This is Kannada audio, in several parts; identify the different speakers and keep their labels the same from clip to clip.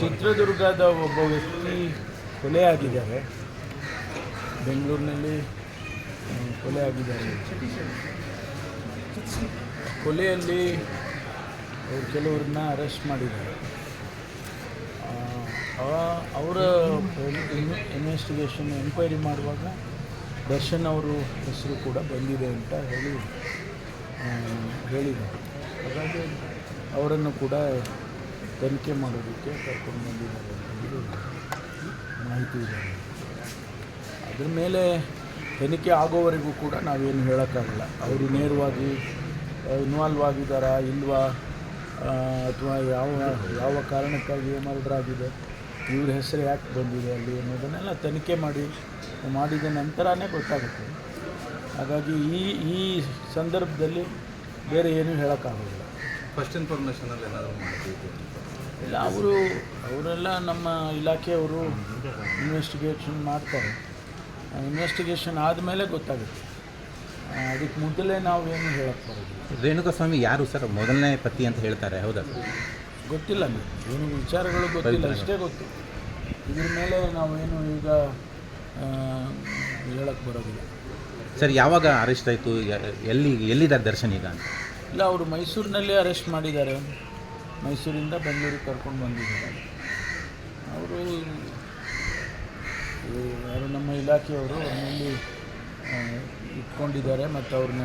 Speaker 1: ಚಿತ್ರದುರ್ಗದ ಒಬ್ಬ ವ್ಯಕ್ತಿ ಕೊಲೆಯಾಗಿದ್ದಾರೆ. ಬೆಂಗಳೂರಿನಲ್ಲಿ ಕೊಲೆಯಾಗಿದ್ದಾರೆ. ಕೊಲೆ ಆಗಿದ್ದಾರೆ ಕೊಲೆಯಲ್ಲಿ ಅವ್ರು ಕೆಲವ್ರನ್ನ ಅರೆಸ್ಟ್ ಮಾಡಿದ್ದಾರೆ. ಅವರ ಇನ್ವೆಸ್ಟಿಗೇಷನ್ ಎಂಕ್ವೈರಿ ಮಾಡುವಾಗ ದರ್ಶನ್ ಅವರು ಹೆಸರು ಕೂಡ ಬಂದಿದೆ ಅಂತ ಹೇಳಿ ಆ, ಹೇಳಿದ್ದಾರೆ. ಹಾಗಾಗಿ ಅವರನ್ನು ಕೂಡ ತನಿಖೆ ಮಾಡೋದಕ್ಕೆ ಕರ್ಕೊಂಡು ಬಂದಿದ್ದಾರೆ ಮಾಹಿತಿ ಇದೆ. ಅದ್ರ ಮೇಲೆ ತನಿಖೆ ಆಗೋವರೆಗೂ ಕೂಡ ನಾವೇನು ಹೇಳೋಕ್ಕಾಗಲ್ಲ. ಅವರು ನೇರವಾಗಿ ಇನ್ವಾಲ್ವ್ ಆಗಿದ್ದಾರಾ ಇಲ್ವಾ ಅಥವಾ ಯಾವ ಯಾವ ಕಾರಣಕ್ಕಾಗಿ ಮರ್ಡರ್ ಆಗಿದೆ ಇವ್ರ ಹೆಸರು ಯಾಕೆ ಬಂದಿದೆ ಅಲ್ಲಿ ಅನ್ನೋದನ್ನೆಲ್ಲ ತನಿಖೆ ಮಾಡಿ ಮಾಡಿದ ನಂತರನೇ ಗೊತ್ತಾಗುತ್ತೆ. ಹಾಗಾಗಿ ಈ ಈ ಸಂದರ್ಭದಲ್ಲಿ ಬೇರೆ ಏನೂ ಹೇಳೋಕ್ಕಾಗೋದಿಲ್ಲ.
Speaker 2: ಫಸ್ಟ್ ಇನ್ಫಾರ್ಮೇಷನಲ್ಲಿ ಏನಾದರೂ
Speaker 1: ಇಲ್ಲ ಅವರು ಅವರೆಲ್ಲ ನಮ್ಮ ಇಲಾಖೆಯವರು ಇನ್ವೆಸ್ಟಿಗೇಷನ್ ಮಾಡ್ತಾರೆ. ಇನ್ವೆಸ್ಟಿಗೇಷನ್ ಆದಮೇಲೆ ಗೊತ್ತಾಗುತ್ತೆ. ಅದಕ್ಕೆ ಮೊದಲೇ ನಾವು ಏನು ಹೇಳಕ್ಕೆ ಬರೋದು
Speaker 3: ರೇಣುಕಾಸ್ವಾಮಿ ಯಾರು ಸರ್? ಮೊದಲನೇ ಪತಿ ಅಂತ ಹೇಳ್ತಾರೆ ಹೌದಾ?
Speaker 1: ಗೊತ್ತಿಲ್ಲ ನನಗೆ ಏನು ವಿಚಾರಗಳು ಗೊತ್ತಿಲ್ಲ ಅಷ್ಟೇ ಗೊತ್ತು. ಇದ್ರ ಮೇಲೆ ನಾವೇನು ಈಗ ಹೇಳಕ್ಕೆ ಬರೋದಿಲ್ಲ.
Speaker 3: ಸರ್ ಯಾವಾಗ ಅರೆಸ್ಟ್ ಆಯಿತು? ಎಲ್ಲಿ ಎಲ್ಲಿದ್ದಾರೆ ದರ್ಶನ್ ಈಗ? ಅಂತ
Speaker 1: ಇಲ್ಲ ಅವರು ಮೈಸೂರಿನಲ್ಲಿ ಅರೆಸ್ಟ್ ಮಾಡಿದ್ದಾರೆ. ಮೈಸೂರಿಂದ ಬೆಂಗಳೂರಿಗೆ ಕರ್ಕೊಂಡು ಬಂದಿದ್ದಾರೆ. ಅವರು ಯಾರು ನಮ್ಮ ಇಲಾಖೆಯವರು ಅವ್ರನ್ನಲ್ಲಿ ಇಟ್ಕೊಂಡಿದ್ದಾರೆ ಮತ್ತು ಅವ್ರನ್ನ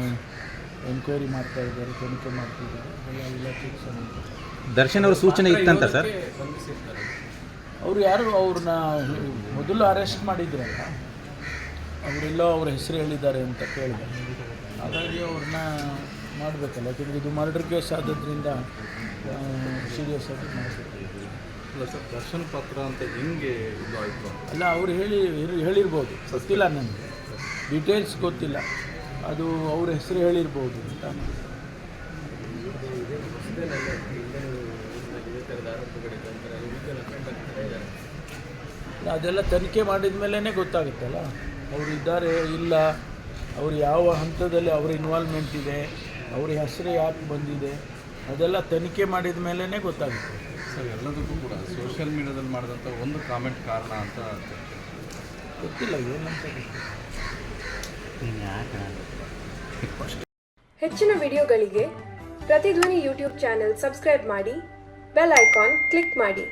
Speaker 1: ಎನ್ಕ್ವೈರಿ ಮಾಡ್ತಾ ಇದ್ದಾರೆ ತನಿಖೆ ಮಾಡ್ತಿದ್ದಾರೆ ಎಲ್ಲ ಇಲಾಖೆಗೆ ಸಂಬಂಧ
Speaker 3: ದರ್ಶನ್ ಅವರು ಸೂಚನೆ ಇತ್ತಂತ ಸರ್?
Speaker 1: ಅವರು ಯಾರು ಅವ್ರನ್ನ ಮೊದಲು ಅರೆಸ್ಟ್ ಮಾಡಿದ್ರಲ್ಲ ಅವರೆಲ್ಲೋ ಅವ್ರ ಹೆಸರು ಹೇಳಿದ್ದಾರೆ ಅಂತ ಕೇಳಿದೆ. ಹಾಗಾಗಿ ಅವ್ರನ್ನ ಮಾಡಬೇಕಲ್ಲ ಯಾಕೆಂದರೆ ಇದು ಮರ್ಡರ್ ಕೇಸ್ ಆದದ್ರಿಂದ ಸೀರಿಯಸ್ ಆಗಿ
Speaker 2: ಸರ್ ದರ್ಶನ್ ಪತ್ರ ಅಂತ ಹೆಂಗೆ ಇದು ಆಯಿತು? ಅಂತ
Speaker 1: ಅಲ್ಲ ಅವ್ರು ಹೇಳಿ ಹೇಳಿ- ಹೇಳಿರ್ಬೋದು. ಗೊತ್ತಿಲ್ಲ ನನಗೆ. ಡೀಟೇಲ್ಸ್ ಗೊತ್ತಿಲ್ಲ. ಅದು ಅವ್ರ ಹೆಸರು ಹೇಳಿರ್ಬೋದು ಅಂತ ಅದೆಲ್ಲ ತನಿಖೆ ಮಾಡಿದ ಮೇಲೇ ಗೊತ್ತಾಗುತ್ತಲ್ಲ. ಅವರು ಇದ್ದಾರೆ ಇಲ್ಲ ಅವರು ಯಾವ ಹಂತದಲ್ಲಿ ಅವ್ರ ಇನ್ವಾಲ್ವ್ಮೆಂಟ್ ಇದೆ ಅವ್ರ ಹೆಸರು ಯಾಕೆ ಬಂದಿದೆ ಅದೆಲ್ಲ ತನಿಖೆ ಮಾಡಿದ ಮೇಲೇ ಗೊತ್ತಾಗುತ್ತೆ.
Speaker 2: ಸರ್ ಎಲ್ಲದಕ್ಕೂ ಕೂಡ ಸೋಷಿಯಲ್ ಮೀಡಿಯಾದಲ್ಲಿ ಮಾಡಿದಂಥ ಒಂದು ಕಾಮೆಂಟ್ ಕಾರಣ ಅಂತ
Speaker 1: ಗೊತ್ತಿಲ್ಲ ಏನಂತ
Speaker 4: ಹೆಚ್ಚಿನ ವಿಡಿಯೋಗಳಿಗೆ ಪ್ರತಿಧ್ವನಿ ಯೂಟ್ಯೂಬ್ ಚಾನೆಲ್ ಸಬ್ಸ್ಕ್ರೈಬ್ ಮಾಡಿ ಬೆಲ್ ಐಕಾನ್ ಕ್ಲಿಕ್ ಮಾಡಿ.